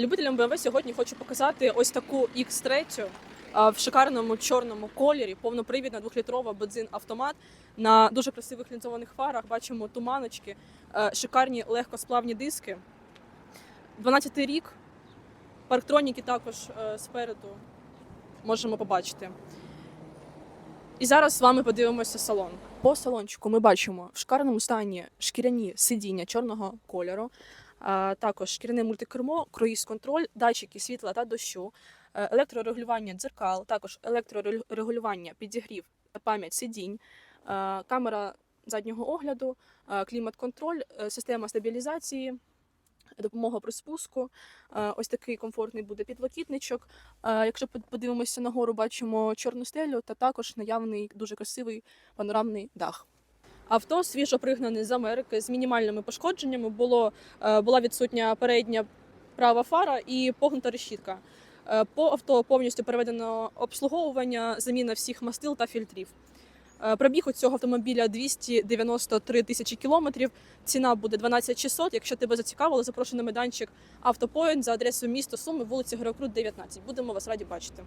Любителям BMW сьогодні хочу показати ось таку X3 в шикарному чорному кольорі, повнопривідна двохлітрова бензин автомат на дуже красивих лінзованих фарах. Бачимо туманочки, шикарні легкосплавні диски. 12 рік. Парктроніки також спереду можемо побачити. І зараз з вами подивимося салон. По салончику ми бачимо в шикарному стані шкіряні сидіння чорного кольору, а, також шкіряне мультикермо, круїз-контроль, датчики світла та дощу, е, електрорегулювання дзеркал, також електрорегулювання підігрів та пам'ять сидінь, е, камера заднього огляду, е, клімат-контроль, система стабілізації. Допомога при спуску. Е, Ось такий комфортний буде підлокітничок. Е, Якщо под- подивимося нагору, бачимо чорну стелю та також наявний дуже красивий панорамний дах. Авто свіжо пригнане з Америки з мінімальними пошкодженнями. Було, е, була відсутня передня права фара і погнута решітка. По авто повністю переведено обслуговування, заміна всіх мастил та фільтрів. Е, Пробіг у цього автомобіля 293 тисячі кілометрів. Ціна буде 12 600. Якщо тебе зацікавило, запрошую на майданчик Автопоінт за адресою місто Суми, вулиця Герократ, 19. Будемо вас раді бачити.